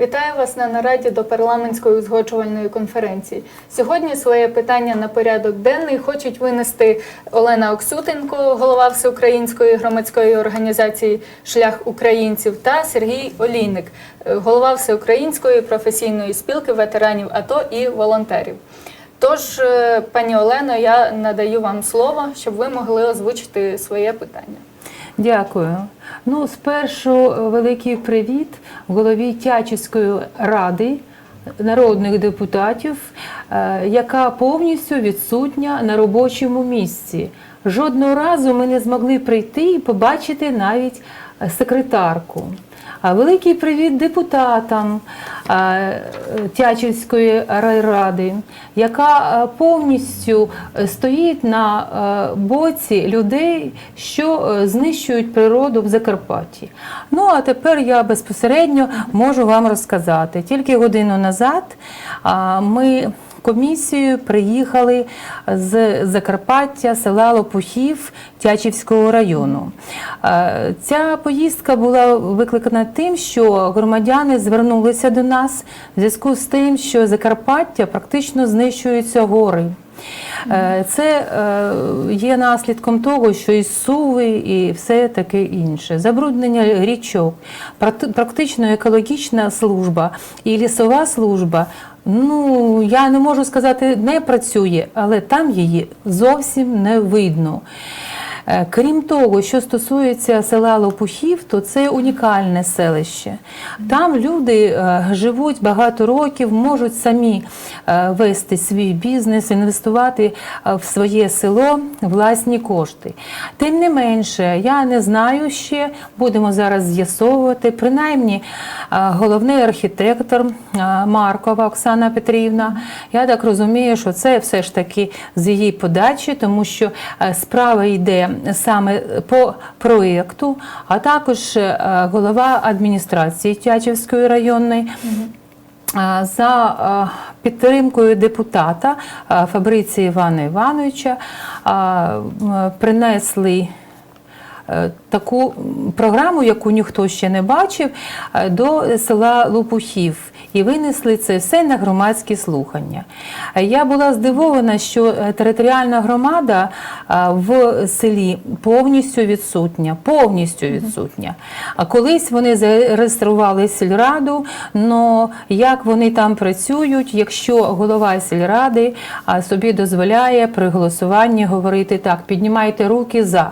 Вітаю вас на нараді до парламентської узгоджувальної конференції. Сьогодні своє питання на порядок денний хочуть винести Олена Оксютенко, голова всеукраїнської громадської організації Шлях українців та Сергій Олійник, голова всеукраїнської професійної спілки ветеранів АТО і волонтерів. Тож, е, пані Олено, я надаю вам слово, щоб ви могли озвучити своє питання. Дякую. Ну, спершу е, великий привіт голові Тячівської ради народних депутатів, е, яка повністю відсутня на робочому місці. Жодного разу ми не змогли прийти і побачити навіть е, секретарку. Великий привіт депутатам Тячівської райради, яка повністю е, стоїть на е, боці людей, що е, знищують природу в Закарпатті. Ну а тепер я безпосередньо можу вам розказати. Тільки годину назад ми комісією приїхали з Закарпаття, села Лопухів Тячівського району. Е, Ця поїздка була викликана тим, що громадяни звернулися до нас в зв'язку з тим, що Закарпаття практично знищуються гори. Е, Це е, є наслідком того, що і суви, і все таке інше. Забруднення річок, практично екологічна служба і лісова служба. Ну, я не можу сказати, не працює, але там її зовсім не видно. Е, Крім того, що стосується села Лопухів, то це унікальне селище. Там люди е, живуть багато років, можуть самі е, вести свій бізнес, інвестувати в своє село власні кошти. Тим не менше, я не знаю ще, будемо зараз з'ясовувати. Принаймні, головний архітектор Маркова Оксана Петрівна. Я так розумію, що це все ж таки з її подачі, тому що справа йде саме по проєкту, а також е, голова адміністрації Тячівської районної. А, За е, підтримкою депутата е, Фабриції Івана Івановича принесли е, таку програму, яку ніхто ще не бачив, е, до села Лопухів. І винесли це все на громадські слухання. Я була здивована, що е, територіальна громада е, в селі повністю відсутня. Повністю відсутня. А колись вони зареєстрували сільраду, але як вони там працюють, якщо голова сільради собі дозволяє при голосуванні говорити так, піднімайте руки за.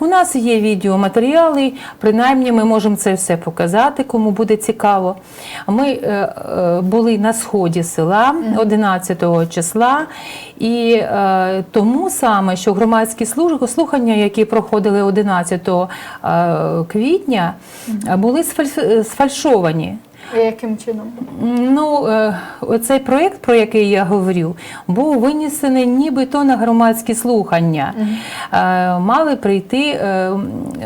У нас є відеоматеріали, принаймні ми можемо це все показати, кому буде цікаво. Ми е, е, були на сході села 11 числа, і е, тому саме, що громадські слухання, які проходили 11 е, квітня, були сфальш- сфальшовані. А Яким чином? Ну, е, оцей проєкт, про який я говорю, був винесений нібито на громадські слухання. Е, Мали прийти е,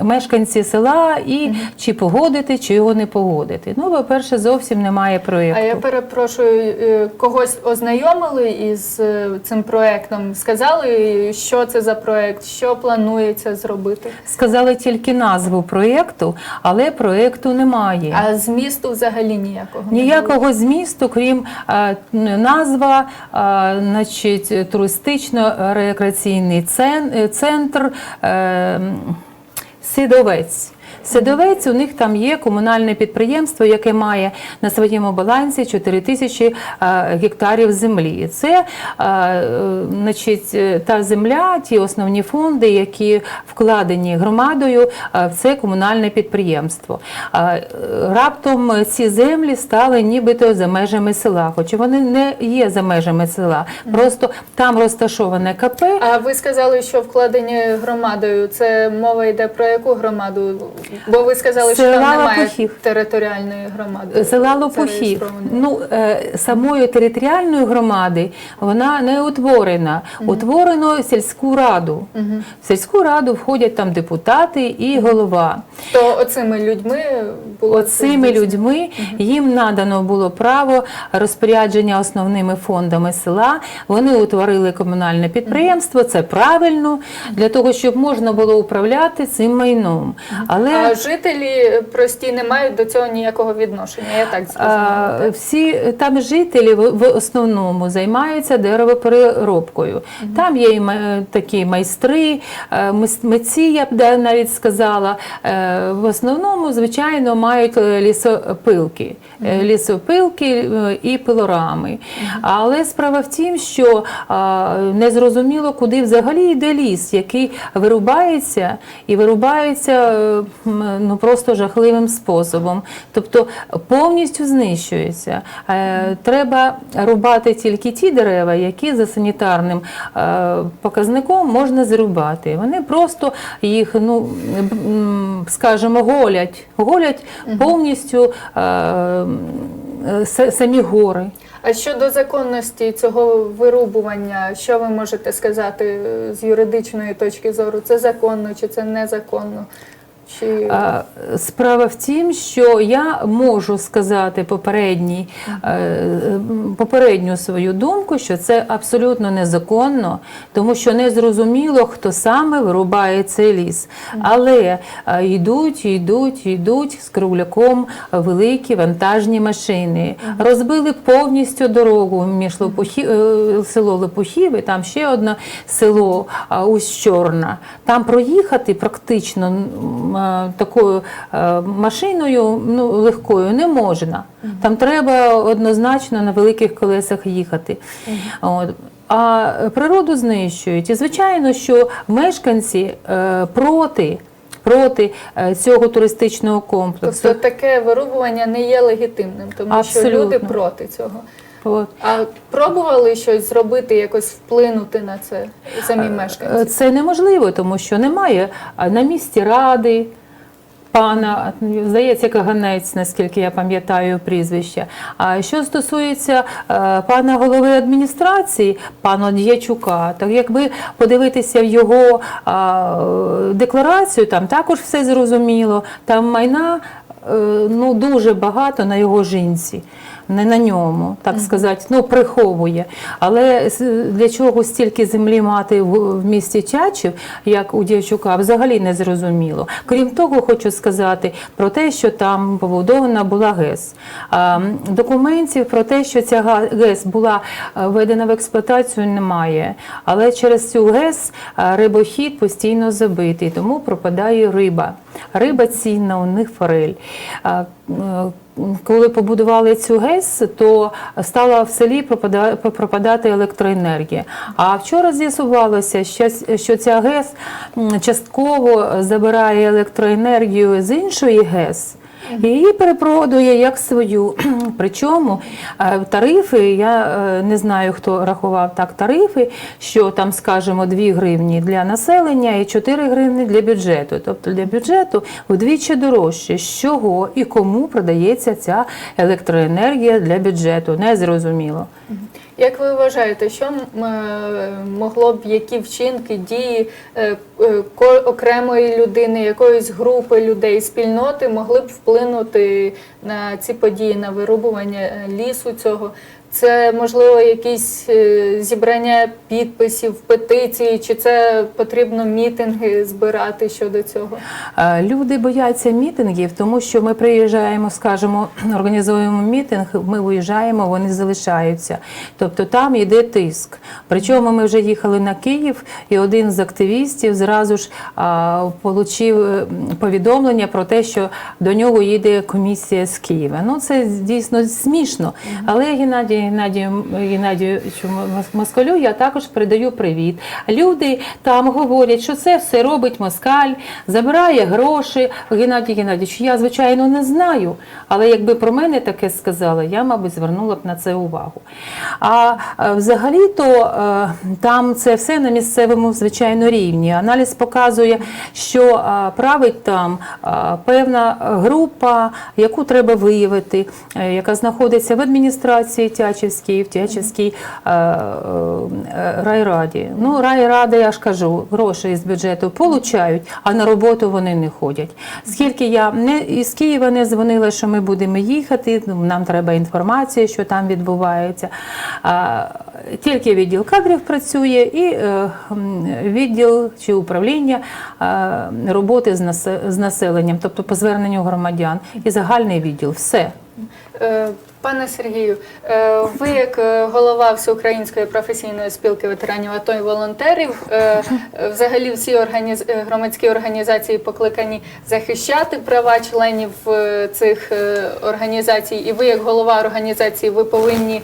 мешканці села і чи погодити, чи його не погодити. Ну, по-перше, зовсім немає проєкту. А я перепрошую, когось ознайомили із цим проектом? Сказали, що це за проект, що планується зробити? Сказали тільки назву проєкту, але проєкту немає. А змісту взагалі ніякого не було? Ніякого змісту, крім е, назва, е, значить, туристично-рекреаційний е, центр е, Сидовець. Сидовець, у них там є комунальне підприємство, яке має на своєму балансі 4 тисячі е, гектарів землі. Це е, значить, е, та земля, ті основні фонди, які вкладені громадою в це комунальне підприємство. Раптом ці землі стали нібито за межами села, хоча вони не є за межами села. Просто там розташоване КП. А ви сказали, що вкладені громадою. Це мова йде про яку громаду? Бо ви сказали, що там немає Лопухів. територіальної громади. Села Лопухів. Ну, е, самої територіальної громади вона не утворена. Утворено сільську раду. В сільську раду входять там депутати і голова. То оцими людьми було Оцими людьми їм надано було право розпорядження основними фондами села. Вони утворили комунальне підприємство. Це правильно для того, щоб можна було управляти цим майном. Але А жителі прості не мають до цього ніякого відношення. Я так зрозуміла. Всі там жителі в, основному займаються деревопереробкою. Там є і такі майстри, е, митці, я б навіть сказала. Е, В основному, звичайно, мають е, лісопилки, Е, лісопилки е, і пилорами. Але справа в тім, що а, незрозуміло, куди взагалі йде ліс, який вирубається і вирубається е, ну, просто жахливим способом. Тобто повністю знищується. Е, Треба рубати тільки ті дерева, які за санітарним е, показником можна зрубати. Вони просто їх, ну скажімо, голять, голять повністю е, самі гори. А щодо законності цього вирубування, що ви можете сказати з юридичної точки зору? Це законно чи це незаконно? Чи Справа в тім, що я можу сказати попередній, е, попередню свою думку, що це абсолютно незаконно, тому що не зрозуміло, хто саме вирубає цей ліс. Але е, йдуть, йдуть, йдуть з кругляком великі вантажні машини. Розбили повністю дорогу між Лопухі, е, село Лопухів і там ще одне село а, Усть-Чорна. Там проїхати практично такою е, машиною ну, легкою не можна. Там треба однозначно на великих колесах їхати. От. А природу знищують. І звичайно, що мешканці е, проти. Проти е, цього туристичного комплексу. тобто таке вирубування не є легітимним, тому Абсолютно. що люди проти цього. От. А пробували щось зробити, якось вплинути на це самі мешканці? Це неможливо, тому що немає на місці ради. Пана, здається, Каганець, наскільки я пам'ятаю прізвище. А що стосується е, пана голови адміністрації, пана Дячука, так якби подивитися в його е, декларацію, там також все зрозуміло. Там майна е, ну, дуже багато на його жінці. Не на ньому, так сказати, ну приховує. Але для чого стільки землі мати в, місті Чачів, як у Дячука, взагалі не зрозуміло. Крім того, хочу сказати про те, що там побудована була ГЕС. Документів про те, що ця ГЕС була е, введена в експлуатацію, немає. Але через цю ГЕС е, рибохід постійно забитий, тому пропадає риба. Риба цінна, у них форель. Коли побудували цю ГЕС, то стала в селі пропада- пропадати електроенергія. А вчора з'ясувалося, що ця ГЕС частково забирає електроенергію з іншої ГЕС. І її перепродує як свою. Причому е, тарифи, я е, не знаю, хто рахував так тарифи, що там, скажімо, 2 гривні для населення і 4 гривні для бюджету. Тобто для бюджету вдвічі дорожче, з чого і кому продається ця електроенергія для бюджету. Незрозуміло. Як ви вважаєте, що е, могло б які вчинки, дії е, е, окремої людини, якоїсь групи людей, спільноти могли б вплинути на ці події, на вирубування лісу цього? Це можливо якісь е, зібрання підписів, петиції, чи це потрібно мітинги збирати щодо цього? Е, Люди бояться мітингів, тому що ми приїжджаємо, скажімо, організуємо мітинг, ми виїжджаємо, вони залишаються. Тобто там йде тиск. Причому ми вже їхали на Київ, і один з активістів зразу ж получив е, повідомлення про те, що до нього їде комісія з Києва. Ну це дійсно смішно. Але Геннадію Геннадію Геннадійовичу Москалю я також передаю привіт. Люди там говорять, що це все робить москаль, забирає гроші. Геннадій Геннадійович, я звичайно не знаю, але якби про мене таке сказали, я, мабуть, звернула б на це увагу. А е, взагалі-то е, там це все на місцевому звичайно рівні. Аналіз показує, що е, править там певна група, яку треба виявити, яка знаходиться в адміністрації Тячівській, в Тячівській е, е, райраді. Ну, райради, я ж кажу, гроші з бюджету получають, а на роботу вони не ходять. Скільки я не із Києва не дзвонила, що ми будемо їхати, ну, нам треба інформація, що там відбувається. Тільки відділ кадрів працює і е, відділ чи управління роботи з населенням, тобто по зверненню громадян, і загальний відділ. Все. Е, Пане Сергію, е, ви як е, голова Всеукраїнської професійної спілки ветеранів АТО і волонтерів, взагалі всі організ... громадські організації покликані захищати права членів цих організацій, і ви, як голова організації, ви повинні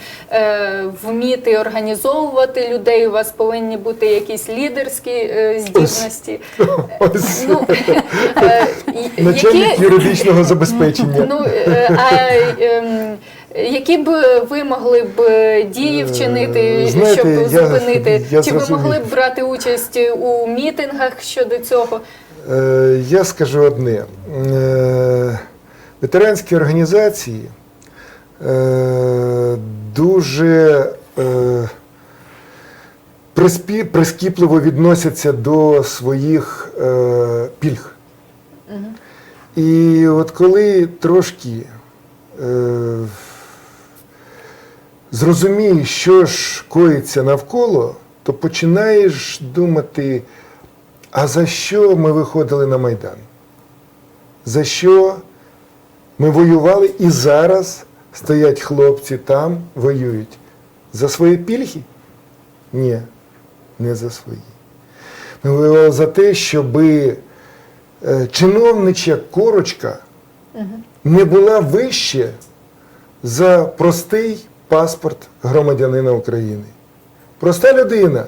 вміти організовувати людей. У вас повинні бути якісь лідерські здібності. Ну, е, начальник юридичного забезпечення. Ну, а які б ви могли б е, дії вчинити, Е, знаєте, щоб я- зупинити? я Чи ви зрозумів. могли б брати участь у мітингах щодо цього? Е, Я скажу одне. Е, Ветеранські організації е, дуже е, приспі- прискіпливо відносяться до своїх е, пільг. І от коли трошки е, зрозумієш, що ж коїться навколо, то починаєш думати, а за що ми виходили на Майдан? За що ми воювали і зараз стоять хлопці там, воюють? За свої пільги? Ні, не за свої. Ми воювали за те, щоб чиновнича корочка не була вище за простий паспорт громадянина України. Проста людина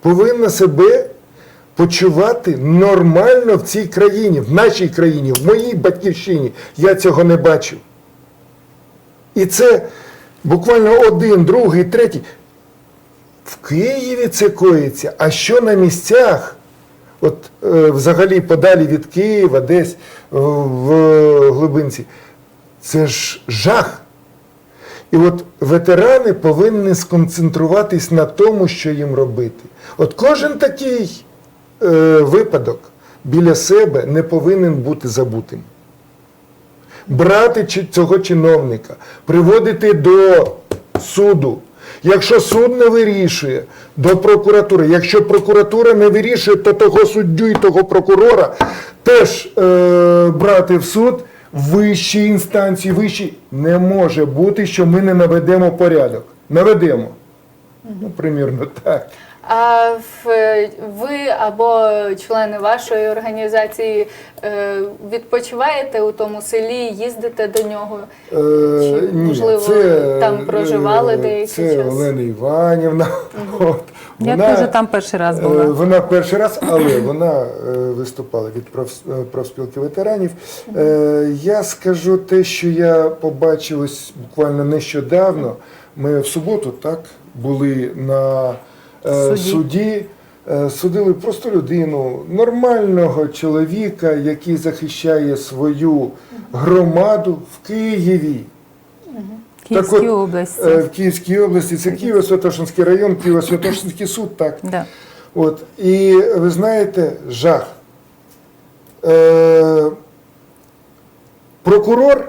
повинна себе почувати нормально в цій країні, в нашій країні, в моїй батьківщині. Я цього не бачу. І це буквально один, другий, третій. В Києві це коїться, а що на місцях? От е, взагалі подалі від Києва, десь в глибинці, це ж жах. І от ветерани повинні сконцентруватись на тому, що їм робити. От кожен такий е, випадок біля себе не повинен бути забутим. Брати цього чиновника, приводити до суду. Якщо суд не вирішує, до прокуратури. Якщо прокуратура не вирішує, то того суддю і того прокурора теж е, брати в суд вищі інстанції, вищі. Не може бути, що ми не наведемо порядок. Наведемо. Ну, примірно так. А ви або члени вашої організації е, відпочиваєте у тому селі, їздите до нього? Е, Чи, можливо, там проживали е, деякий це час? Олена Іванівна. От, Я вона- теж там перший раз Е, була. Вона перший раз, але вона виступала від проф- профспілки ветеранів. Е, Я скажу те, що я побачив ось буквально нещодавно. Ми в суботу так були на е, Суді. Е, Судили просто людину, нормального чоловіка, який захищає свою громаду в Києві. Київській так от, області. Е, В Київській області це Києво-Святошинський район, Києво-Святошинський суд, так. Да. От, і ви знаєте, жах. Е, прокурор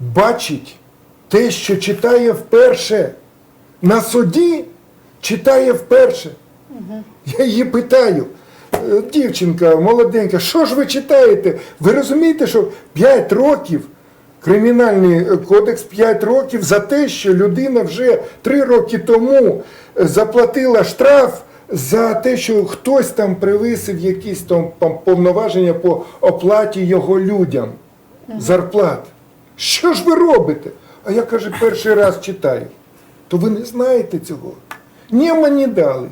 бачить те, що читає вперше. На суді читає вперше. Я її питаю. «Е, Дівчинка молоденька, що ж ви читаєте? Ви розумієте, що 5 років Кримінальний кодекс 5 років за те, що людина вже 3 роки тому заплатила штраф за те, що хтось там привисив якісь там повноваження по оплаті його людям зарплат. Що ж ви робите? А я каже, перший раз читаю. То ви не знаєте цього? Ні, мені дали.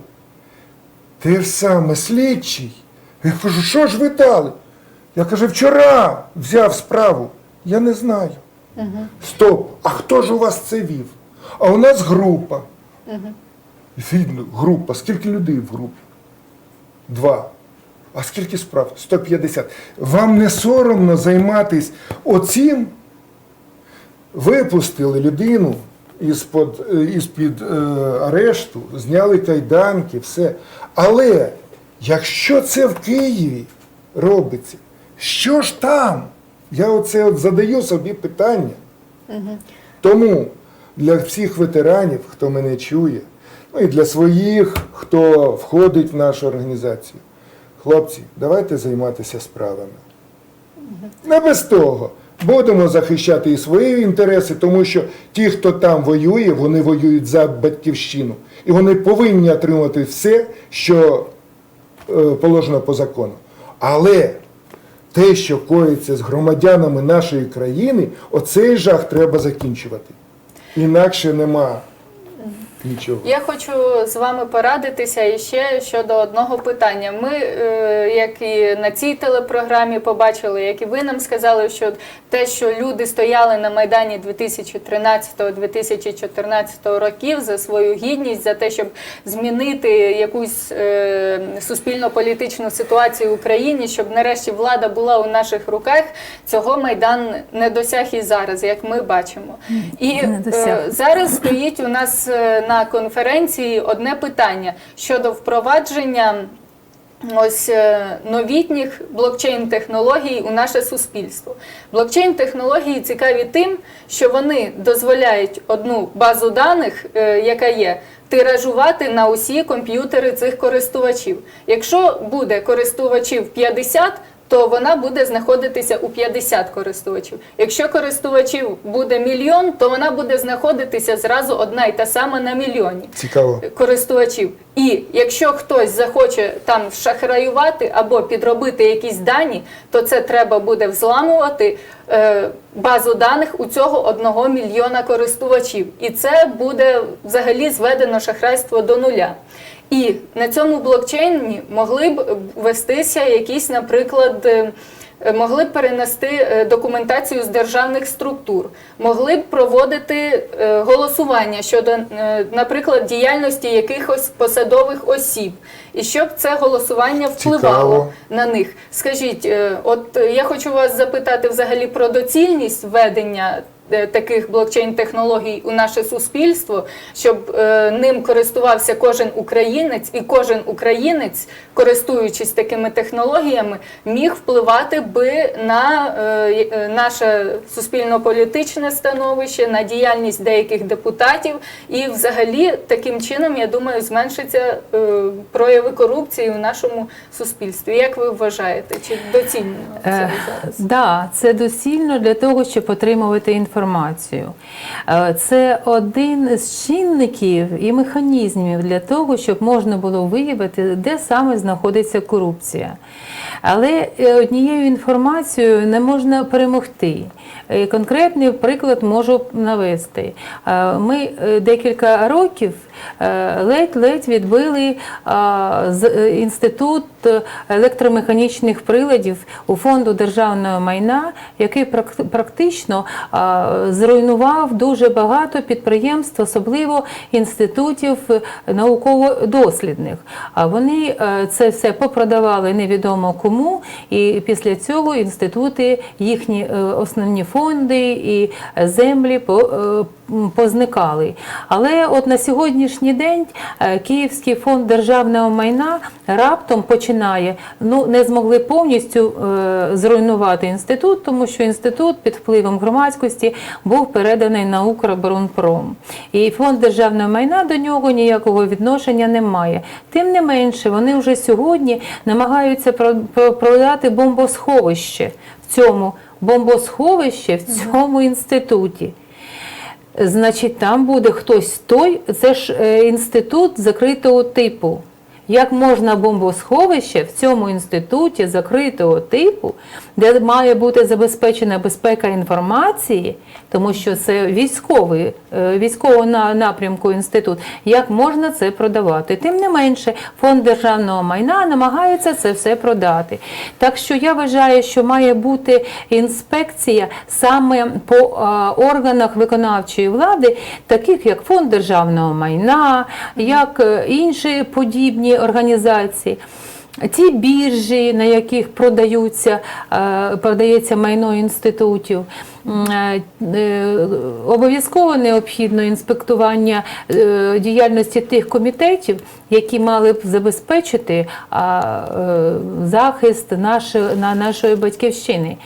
Те ж саме, слідчий. Я кажу, що ж ви дали? Я кажу, вчора взяв справу. Я не знаю. Стоп, а хто ж у вас це вів? А у нас група. Видно, група. Скільки людей в групі? Два. А скільки справ? 150. Вам не соромно займатися оцим? Випустили людину із-під, із-під е, арешту, зняли кайданки, все. Але якщо це в Києві робиться, що ж там? Я оце от задаю собі питання. Тому для всіх ветеранів, хто мене чує, ну і для своїх, хто входить в нашу організацію. Хлопці, давайте займатися справами. Не без того. Будемо захищати і свої інтереси, тому що ті, хто там воює, вони воюють за батьківщину. І вони повинні отримати все, що е, положено по закону. Але те, що коїться з громадянами нашої країни, оцей жах треба закінчувати. Інакше нема нічого. Я хочу з вами порадитися і ще щодо одного питання. Ми, е, як і на цій телепрограмі, побачили, як і ви нам сказали, що те, що люди стояли на майдані 2013-2014 років за свою гідність, за те, щоб змінити якусь е, суспільно-політичну ситуацію в Україні, щоб нарешті влада була у наших руках, цього майдан не досяг і зараз, як ми бачимо. І е, Зараз стоїть у нас е, на конференції одне питання щодо впровадження ось е, новітніх блокчейн-технологій у наше суспільство. Блокчейн-технології цікаві тим, що вони дозволяють одну базу даних, е, яка є. Тиражувати на усі комп'ютери цих користувачів. Якщо буде користувачів 50, то вона буде знаходитися у 50 користувачів. Якщо користувачів буде мільйон, то вона буде знаходитися зразу одна і та сама на мільйоні Цікаво. користувачів. І якщо хтось захоче там шахраювати або підробити якісь дані, то це треба буде взламувати е, базу даних у цього одного мільйона користувачів. І це буде взагалі зведено шахрайство до нуля. І на цьому блокчейні могли б вестися якісь, наприклад, е, е, могли б перенести е, документацію з державних структур, могли б проводити голосування щодо, наприклад, діяльності якихось посадових осіб, і щоб це голосування впливало Цікаво. на них. Скажіть, от я хочу вас запитати взагалі про доцільність введення. Е, Таких блокчейн-технологій у наше суспільство, щоб е, ним користувався кожен українець, і кожен українець, користуючись такими технологіями, міг впливати би на е, наше суспільно-політичне становище, на діяльність деяких депутатів, і взагалі таким чином, я думаю, зменшиться прояви корупції у нашому суспільстві. Як ви вважаєте, чи доцільно це Е, зараз? Да, це доцільно для того, щоб отримувати інформацію. Е, Це один з чинників і механізмів для того, щоб можна було виявити, де саме знаходиться корупція. Але е, однією інформацією не можна перемогти. Е, Конкретний приклад можу навести. Ми декілька років ледь-ледь відбили з- е, інститут електромеханічних приладів у фонду державного майна, який практично зруйнував дуже багато підприємств, особливо інститутів е, науково-дослідних. Вони е, це все попродавали невідомо кому, і після цього інститути, їхні е, основні фонди і землі е, позникали. Але от на сьогоднішній день е, Київський фонд державного майна раптом починає, ну не змогли повністю е, зруйнувати інститут, тому що інститут під впливом громадськості був переданий на Укроборонпром. І фонд державного майна до нього ніякого відношення не має. Тим не менше, вони вже сьогодні намагаються про- про- продати бомбосховище в цьому бомбосховище в цьому інституті. Значить, там буде хтось той, це ж е, інститут закритого типу. Як можна бомбосховище в цьому інституті закритого типу, де має бути забезпечена безпека інформації, тому що це військовий, е, військового напрямку інститут, як можна це продавати? Тим не менше, фонд державного майна намагається це все продати. Так що я вважаю, що має бути інспекція саме по органах виконавчої влади, таких як фонд державного майна, як е, інші подібні організації. ті біржі, на яких продаються, е, продається майно інститутів. е, е, Обов'язково необхідно інспектування діяльності тих комітетів, які мали б забезпечити захист на нашої батьківщини.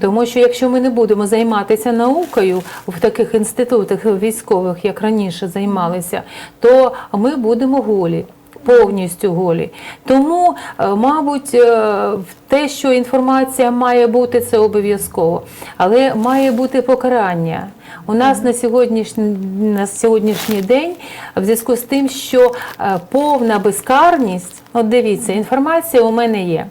Тому що якщо ми не будемо займатися наукою в таких інститутах військових, як раніше займалися, то ми будемо голі. Повністю голі. Тому, е, мабуть, е, те, що інформація має бути, це обов'язково, але має бути покарання. У нас на сьогоднішній, на сьогоднішній день, в зв'язку з тим, що е, повна безкарність, от дивіться, інформація у мене є.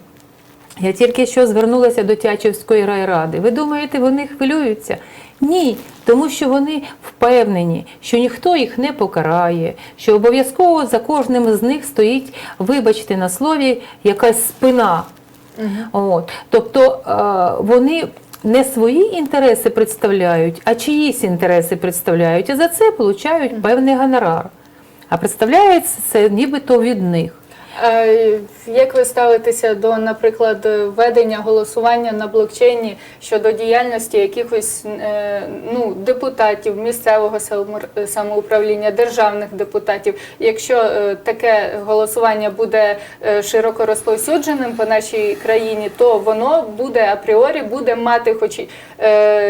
Я тільки що звернулася до Тячівської райради. Ви думаєте, вони хвилюються? Ні, тому що вони впевнені, що ніхто їх не покарає, що обов'язково за кожним з них стоїть, вибачте на слові, якась спина. От. Тобто е, вони не свої інтереси представляють, а чиїсь інтереси представляють, і за це отримують певний гонорар. А представляється це нібито від них. Е, Як ви ставитеся до, наприклад, ведення голосування на блокчейні щодо діяльності якихось е, ну, депутатів місцевого самоуправління, державних депутатів? Якщо е, таке голосування буде е, широко розповсюдженим по нашій країні, то воно буде апріорі буде мати, хоч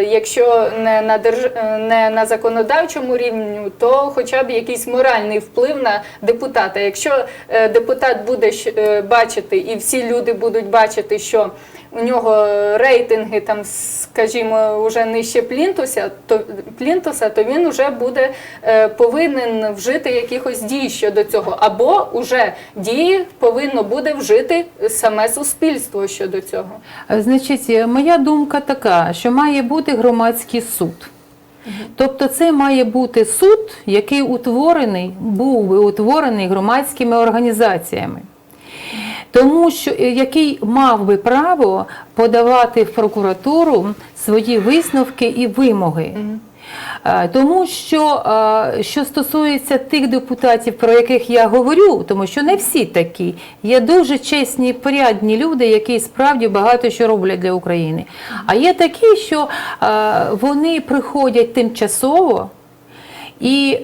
якщо не на держ... не на законодавчому рівні, то хоча б якийсь моральний вплив на депутата. Якщо е, депутат буде е, бачити, і всі люди будуть бачити, що у нього рейтинги там, скажімо, вже нижче плінтуса, то плінтуса, то він вже буде е, повинен вжити якихось дій щодо цього, або уже дії повинно буде вжити саме суспільство щодо цього. Е, Значить, е, моя думка така, що має бути громадський суд. Тобто це має бути суд, який утворений, був би утворений громадськими організаціями. Тому що е, який мав би право подавати в прокуратуру свої висновки і вимоги. Е, Тому що, е, що стосується тих депутатів, про яких я говорю, тому що не всі такі, є дуже чесні, порядні люди, які справді багато що роблять для України. А є такі, що е, вони приходять тимчасово і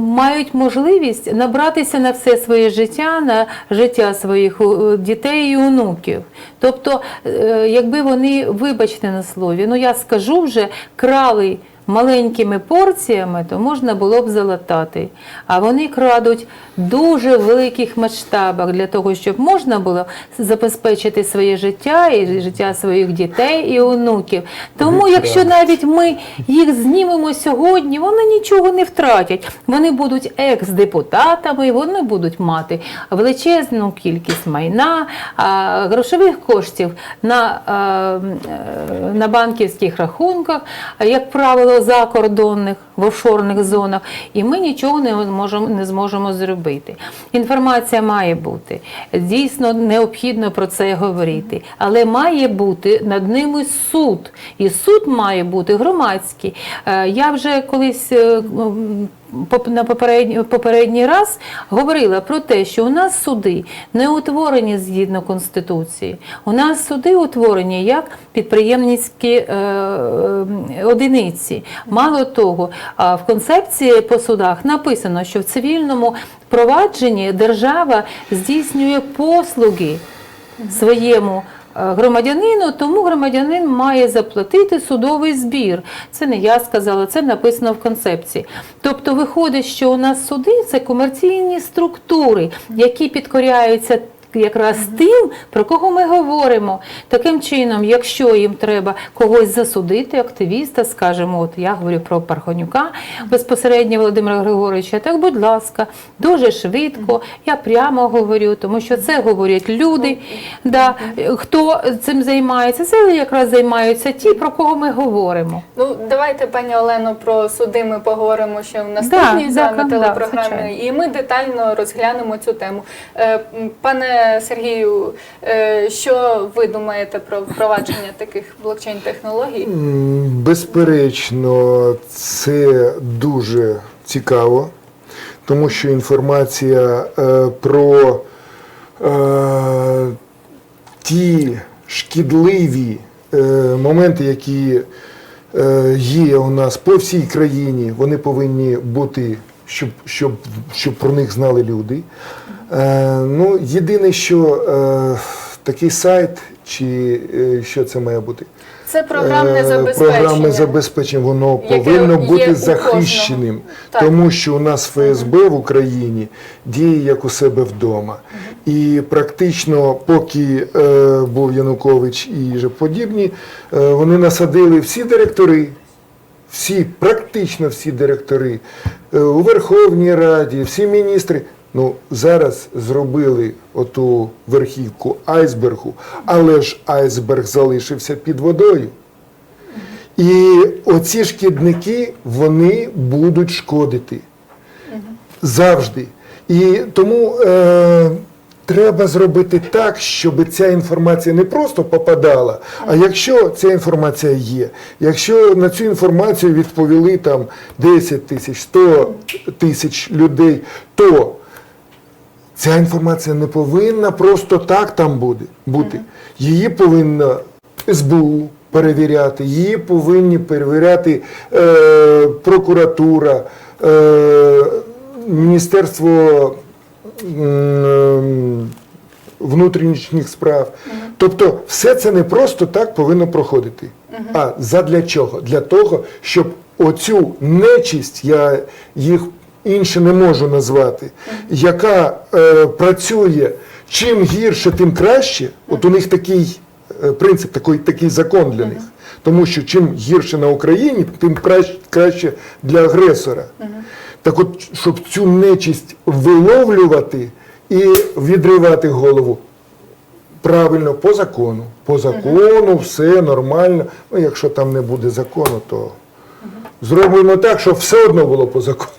мають можливість набратися на все своє життя, на життя своїх е, дітей і онуків. Тобто, е, якби вони, вибачте на слові, ну я скажу вже, крали. Маленькими порціями, то можна було б залатати. А вони крадуть дуже великих масштабах для того, щоб можна було забезпечити своє життя і життя своїх дітей і онуків. Тому, якщо навіть ми їх знімемо сьогодні, вони нічого не втратять. Вони будуть екс-депутатами, вони будуть мати величезну кількість майна, грошових коштів на, е, на банківських рахунках, як правило, закордонних в офшорних зонах, і ми нічого не можемо не зможемо зробити. Інформація має бути. Дійсно необхідно про це говорити, але має бути над ними суд, і суд має бути громадський. Е, Я вже колись е, на попередній, попередній раз говорила про те, що у нас суди не утворені згідно Конституції. У нас суди утворені як підприємницькі е, е, одиниці. Мало того, в концепції по судах написано, що в цивільному провадженні держава здійснює послуги своєму громадянину, тому громадянин має заплатити судовий збір. Це не я сказала, це написано в концепції. Тобто виходить, що у нас суди це комерційні структури, які підкоряються. Якраз тим, про кого ми говоримо. Таким чином, якщо їм треба когось засудити, активіста, скажімо, от я говорю про Пархонюка безпосередньо Володимира Григоровича, так будь ласка, дуже швидко, я прямо говорю, тому що це говорять люди. Да, хто цим займається, це якраз займаються ті, про кого ми говоримо. Ну, давайте, пані Олено, про суди ми поговоримо ще в наступній Да, да, да, телепрограмі, звичайно. і ми детально розглянемо цю тему. Е, м, Сергію, е, що ви думаєте про впровадження таких блокчейн-технологій? Безперечно, це дуже цікаво, тому що інформація е, про е, ті шкідливі моменти, які є у нас по всій країні, вони повинні бути, щоб, щоб, щоб про них знали люди. Е, ну, єдине, що е, такий сайт, чи е, що це має бути? Це програмне забезпечення. Програмне забезпечення, воно Яке повинно бути захищеним. Так. тому що у нас ФСБ в Україні діє як у себе вдома. І практично, поки е, був Янукович і же подібні, е, вони насадили всі директори. Всі, практично всі директори е, у Верховній Раді, всі міністри. Ну, зараз зробили оту верхівку айсбергу, але ж айсберг залишився під водою. І оці шкідники вони будуть шкодити завжди. І тому е, треба зробити так, щоб ця інформація не просто попадала, а якщо ця інформація є, якщо на цю інформацію відповіли там 10 тисяч, 100 тисяч людей, то ця інформація не повинна просто так там буде, бути. Її повинна СБУ перевіряти, її повинні перевіряти е, прокуратура, е, Міністерство м, внутрішніх справ. Тобто все це не просто так повинно проходити. А задля чого? Для того, щоб оцю нечисть, я їх інше не можу назвати, яка е, працює чим гірше, тим краще. От у них такий е, принцип, такий, такий закон для них. Тому що чим гірше на Україні, тим краще, краще для агресора. Так от, щоб цю нечисть виловлювати і відривати голову. Правильно, по закону. По закону все нормально. Ну, якщо там не буде закону, то зробимо так, щоб все одно було по закону.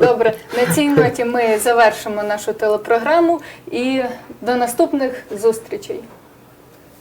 Добре, на цій ноті ми завершимо нашу телепрограму і до наступних зустрічей.